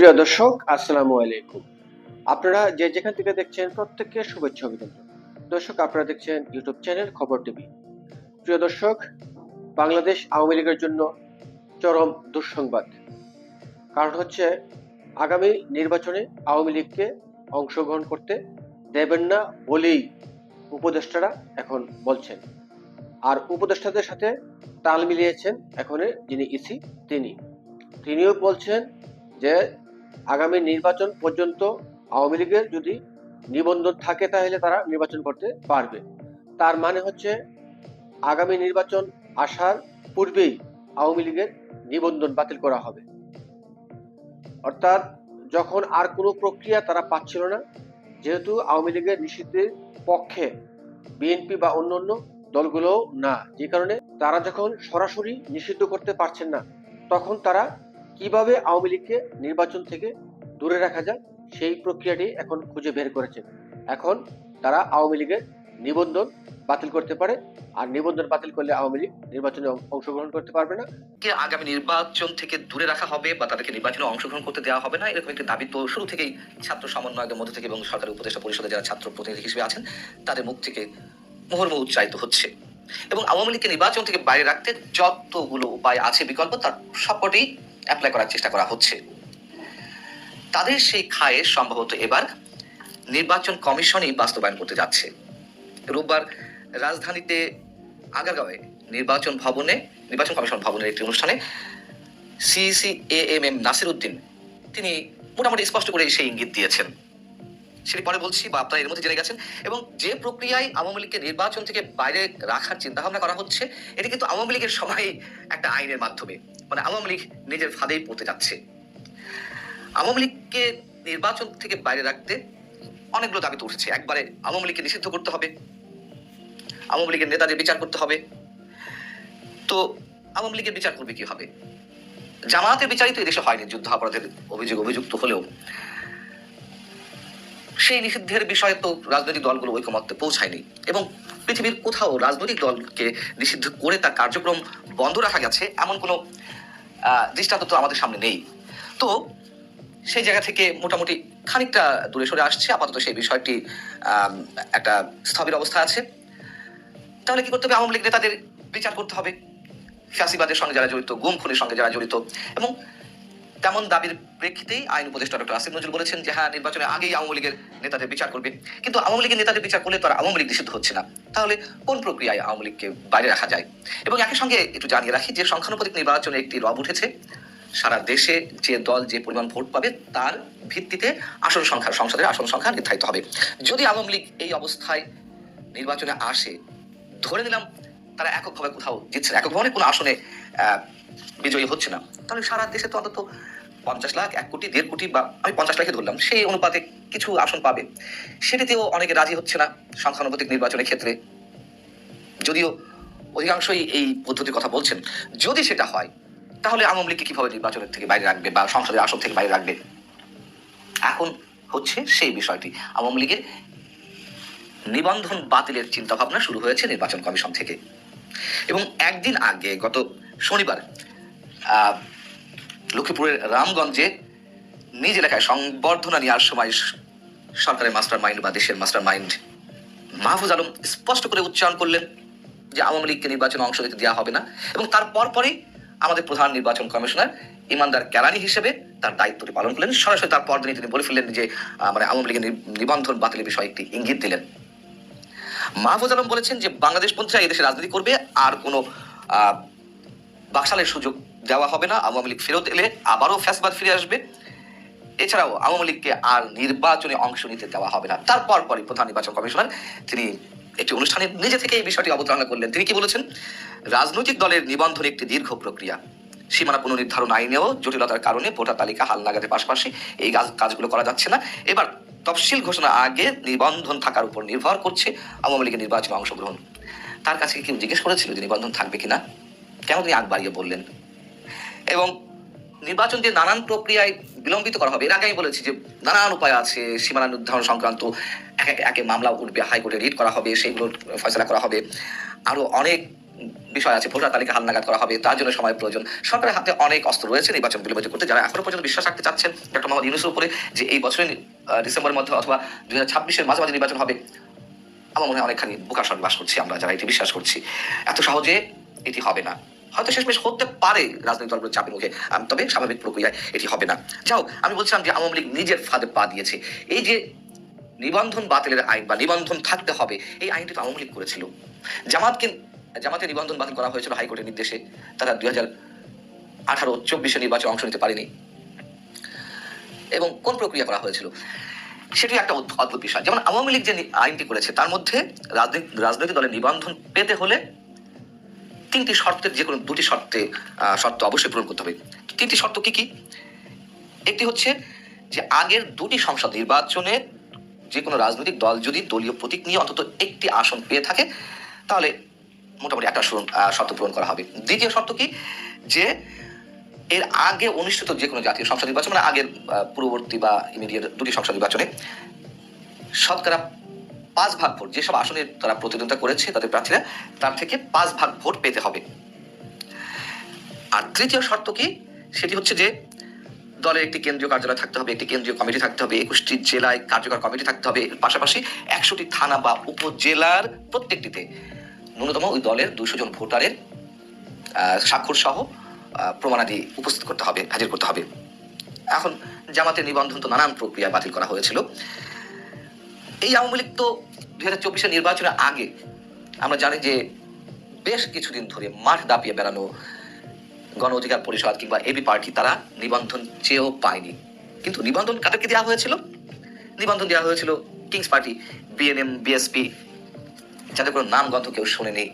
প্রিয় দর্শক, আসসালামু আলাইকুম। আপনারা যে যেখান থেকে দেখছেন প্রত্যেককে শুভেচ্ছা অভিনন্দন। দর্শক, আপনারা দেখছেন ইউটিউব চ্যানেল খবর টিভি। প্রিয় দর্শক, বাংলাদেশ আওয়ামী লীগের জন্য চরম দুঃসংবাদ। কারণ হচ্ছে, আগামী নির্বাচনে আওয়ামী লীগকে অংশগ্রহণ করতে দেবেন না বলেই উপদেষ্টারা এখন বলছেন। আর উপদেষ্টাদের সাথে তাল মিলিয়েছেন এখন যিনি ইসি, তিনি। তিনিও বলছেন যে আগামী নির্বাচন পর্যন্ত আওয়ামী লীগের যদি নিবন্ধন থাকে তাহলে তারা নির্বাচন করতে পারবে। তার মানে হচ্ছে আগামী নির্বাচন আসার পূর্বেই আওয়ামী লীগের নিবন্ধন বাতিল করা হবে। অর্থাৎ যখন আর কোনো প্রক্রিয়া তারা পাচ্ছিল না, যেহেতু আওয়ামী লীগের নিষিদ্ধের পক্ষে বিএনপি বা অন্যান্য দলগুলো না, যে কারণে তারা যখন সরাসরি নিষিদ্ধ করতে পারছেন না, তখন তারা কীভাবে আওয়ামী লীগকে নির্বাচন থেকে দূরে রাখা যায়, সেই প্রক্রিয়াটি এখন খুঁজে বের করেছে। এখন তারা আওয়ামী লীগের নিবন্ধন বাতিল করতে পারে, আর নিবন্ধন বাতিল করলে আওয়ামী লীগ নির্বাচনে অংশগ্রহণ করতে পারবে না। কে আগামী নির্বাচন থেকে দূরে রাখা হবে বা তাদেরকে নির্বাচনে অংশগ্রহণ করতে দেওয়া হবে না, এরকম একটি দাবি তো শুরু থেকেই ছাত্র সমন্বয়কের মধ্যে থেকে এবং সরকারি উপদেষ্টা পরিষদে যারা ছাত্র প্রতিনিধি হিসেবে আছেন, তাদের মুখ থেকে মুহুর্মু উচ্চারিত হচ্ছে। এবং আওয়ামী লীগকে নির্বাচন থেকে বাইরে রাখতে যতগুলো উপায় আছে, বিকল্প, তার সবকটি অ্যাপ্লাই করার চেষ্টা করা হচ্ছে। তাদের সেই খায়ে সম্ভবত এবার নির্বাচন কমিশনই বাস্তবায়ন করতে যাচ্ছে। রোববার রাজধানীতে আগারগাঁওয়ে নির্বাচন ভবনে, নির্বাচন কমিশন ভবনের একটি অনুষ্ঠানে CC A M M Nasir Uddin তিনি মোটামুটি স্পষ্ট করে সেই ইঙ্গিত দিয়েছেন। সেটি পরে বলছি বা আপনারা এর মধ্যে জেনে গেছেন। এবং যে প্রক্রিয়ায় আওয়ামী লীগকে নির্বাচন থেকে বাইরে রাখার চিন্তা ভাবনা করা হচ্ছে, এটি কিন্তু আওয়ামী লীগের সবাই একটা আইনের মাধ্যমে মানে আওয়ামী লীগ নিজের ফাঁদেই পড়তে যাচ্ছে। আওয়ামী লীগকে নির্বাচন থেকে বাইরে রাখতে অনেকগুলো দাবি তো উঠেছে একবারে আওয়ামী লীগকে নিষিদ্ধ করতে হবে, আওয়ামী লীগের নেতাদের বিচার করতে হবে। তো আওয়ামী লীগের বিচার করবে কি হবে জামায়াতের বিচারই তো এদেশে হয়নি যুদ্ধ অপরাধের অভিযোগ অভিযুক্ত হলেও। সেই নিষিদ্ধের বিষয়ে তো রাজনৈতিক দলগুলো ঐকমত্যে পৌঁছায়নি। এবং পৃথিবীর কোথাও রাজনৈতিক দলকে নিষিদ্ধ করে তার কার্যক্রম বন্ধ রাখা গেছে, এমন কোনো দৃষ্টান্ত তো আমাদের সামনে নেই। তো সেই জায়গা থেকে মোটামুটি খানিকটা দূরে সরে আসছে। আপাতত সেই বিষয়টি একটা স্থবির অবস্থা আছে। তাহলে কি করতে হবে? আওয়ামী লীগ নেতাদের বিচার করতে হবে। ফ্যাসিবাদের সঙ্গে যারা জড়িত, গুম খুনের সঙ্গে যারা জড়িত, এবং তেমন দাবির প্রেক্ষিতেই আইন উপদেষ্টা ডক্টর আসিফ নজরুল বলেছেন যে হ্যাঁ নির্বাচনের আগেই আওয়ামী লীগের নেতাদের বিচার করবে। কিন্তু আওয়ামী লীগের নেতাদের বিচার করলে তো আর আওয়ামী লীগ নিষিদ্ধ হচ্ছে না। তাহলে কোন প্রক্রিয়ায় আওয়ামী লীগকে বাইরে রাখা যায়? এবং একই সঙ্গে একটু জানিয়ে রাখি যে সংখ্যানুপাতিক নির্বাচনে একটি রব উঠেছে। সারা দেশে যে দল যে পরিমাণ ভোট পাবে, তার ভিত্তিতে আসন সংখ্যা, সংসদের আসন সংখ্যা নির্ধারিত হবে। যদি আওয়ামী লীগ এই অবস্থায় নির্বাচনে আসে, ধরে নিলাম তারা এককভাবে কোথাও জিতছে না এককভাবে কোনো আসনে বিজয়ী হচ্ছে না। তাহলে সারা দেশে তো অন্তত পঞ্চাশ লাখ, এক কোটি, দেড় কোটি বা আমি পঞ্চাশ লাখে ধরলাম, সেই অনুপাতে কিছু আসন পাবে। সেটিতেও অনেকে রাজি হচ্ছে না সংখ্যানুপাতিক নির্বাচনের ক্ষেত্রে। যদিও অধিকাংশই এই পদ্ধতির কথা বলছেন। যদি সেটা হয়, তাহলে আওয়ামী লীগকে কীভাবে নির্বাচনের থেকে বাইরে রাখবে বা সংসদের আসন থেকে বাইরে রাখবে? এখন হচ্ছে সেই বিষয়টি। আওয়ামী লীগের নিবন্ধন বাতিলের চিন্তা ভাবনা শুরু হয়েছে নির্বাচন কমিশন থেকে। এবং একদিন আগে, গত শনিবার লক্ষ্মীপুরের রামগঞ্জে নিজ এলাকায় সংবর্ধনা নেওয়ার সময় সরকারের মাস্টার মাইন্ড বা দেশের মাস্টার মাইন্ড মাহফুজ আলম স্পষ্ট করে উচ্চারণ করলেন যে আওয়ামী লীগকে নির্বাচনে অংশ নিতে দেওয়া হবে না এবং তারপর পরই আমাদের প্রধান নির্বাচন কমিশনার ইমানদার কেরানি হিসেবে তার দায়িত্বটি পালন করলেন। সরাসরি তার পরদিনই তিনি বলে ফেললেন যে মানে আওয়ামী লীগের নিবন্ধন বাতিলের বিষয়ে একটি ইঙ্গিত দিলেন। মাহফুজ আলম বলেছেন যে বাংলাদেশ পন্থীরা এই দেশে রাজনীতি করবে, আর কোনো বাকশালের সুযোগ দেওয়া হবে না। আওয়ামী লীগ ফেরত এলে আবারও ফ্যাসবাদ ফিরে আসবে। এছাড়াও আওয়ামী লীগকে আর নির্বাচনে অংশ নিতে দেওয়া হবে না। তারপর পরই প্রধান নির্বাচন কমিশনার, তিনি একটি অনুষ্ঠানে নিজে থেকে এই বিষয়টি অবতারণা করলেন। তিনি কি বলেছেন? রাজনৈতিক দলের নিবন্ধন একটি দীর্ঘ প্রক্রিয়া। সীমানা পুনর্নির্ধারণ আইনেও জটিলতার কারণে ভোটার তালিকা হাল নাগাদের পাশাপাশি এই কাজগুলো করা যাচ্ছে না। এবার তফসিল ঘোষণা আগে নিবন্ধন থাকার উপর নির্ভর করছে আওয়ামী লীগের নির্বাচনে অংশগ্রহণ। তার কাছে কেউ জিজ্ঞেস করেছিল যে নিবন্ধন থাকবে কিনা? কেন তিনি আগ বাড়িয়ে বললেন? এবং নির্বাচন যে নানান প্রক্রিয়ায় বিলম্বিত করা হবে, এর আগে আমি বলেছি যে নানান উপায় আছে, সীমানা নির্ধারণ সংক্রান্ত এক মামলা উঠবে, হাইকোর্টে রিট করা হবে সেগুলো ফয়সলা করা হবে। আরও অনেক বিষয় আছে, ভোটার তালিকা হালনাগাদ করা হবে, তার জন্য সময় প্রয়োজন। সরকারের হাতে অনেক অস্ত্র রয়েছে, নির্বাচন বিলম্বিত করতে যারা এখনও পর্যন্ত বিশ্বাস রাখতে চাচ্ছেন ডক্টর মোহাম্মদ ইউনুসের উপরে যে এই বছরের ডিসেম্বরের মধ্যে অথবা দুই হাজার ছাব্বিশের মাঝামাঝি নির্বাচন হবে, আমার মনে হয় অনেকখানি সঙ্গে বাস করছি আমরা, যারা এটি বিশ্বাস করছি। এত সহজে এটি হবে না। হয়তো শেষমেশ হতে পারে রাজনৈতিক দলগুলোর চাপের মুখে তবে স্বাভাবিক প্রক্রিয়ায় এটি হবে না। যাও আমি বলছিলাম যে আওয়ামী লীগ নিজের ফাঁদে পা দিয়েছে। এই যে নিবন্ধন বাতিলের আইন বা নিবন্ধন থাকতে হবে, এই আইনটি তো আওয়ামী লীগ করেছিল। জামাতকে জামাতের নিবন্ধন বাতিল করা হয়েছিল হাইকোর্টের নির্দেশে। তারা দুই হাজার আঠারো চব্বিশে নির্বাচনে অংশ নিতে পারেনি। এবং কোন প্রক্রিয়া করা হয়েছিল? সেটি একটা অদ্ভুত বিষয়। যেমন আওয়ামী লীগ যে আইনটি করেছে, তার মধ্যে রাজনৈতিক দলের নিবন্ধন পেতে হলে তিনটি শর্তের যে কোনো দুটি শর্তে শর্ত অবশ্যই পূরণ করতে হবে। তিনটি শর্ত কি কি? একটি হচ্ছে যে আগের দুটি সংসদ নির্বাচনে যে কোনো রাজনৈতিক দল যদি দলীয় প্রতীক নিয়ে অন্তত একটি আসন পেয়ে থাকে, তাহলে মোটামুটি একটা শর্ত পূরণ করা হবে। দ্বিতীয় শর্ত কি? যে এর আগে অনুষ্ঠিত যে কোনো জাতীয় সংসদ নির্বাচন মানে আগের পূর্ববর্তী বা ইমিডিয়েট দুটি সংসদ নির্বাচনে, শতকরা পাঁচ ভাগ ভোট, যেসব আসনে তারা প্রতিদ্বন্দ্বিতা করেছে তাদের প্রার্থীরা, তার থেকে পাঁচ ভাগ ভোট পেতে হবে। আর তৃতীয় শর্ত কি? সেটি হচ্ছে যে দলের একটি কেন্দ্রীয় কার্যালয় থাকতে হবে, একটি কেন্দ্রীয় কমিটি থাকতে হবে, একুশটি জেলায় কার্যকর কমিটি থাকতে হবে। পাশাপাশি একশোটি থানা বা উপজেলার প্রত্যেকটিতে ন্যূনতম ওই দলের দুশো জন ভোটারের স্বাক্ষর সহ প্রমাণাদি উপস্থিত করতে হবে, হাজির করতে হবে। এখন জামাতের নিবন্ধন তো নানান প্রক্রিয়া বাতিল করা হয়েছিল। এই আওয়ামী লীগ তো দুই হাজার চব্বিশের নির্বাচনের আগে আমরা জানি যে বেশ কিছুদিন ধরে মাঠ দাপিয়ে বেড়ানো গণ অধিকার পরিষদ কিংবা এবি পার্টি তারা নিবন্ধন চেয়েও পায়নি। কিন্তু নিবন্ধন কাদেরকে দেওয়া হয়েছিল? নিবন্ধন দেওয়া হয়েছিল কিংস পার্টি বিএনএম বিএসপি যাদের কোনো নাম গন্ধ কেউ শোনেনি।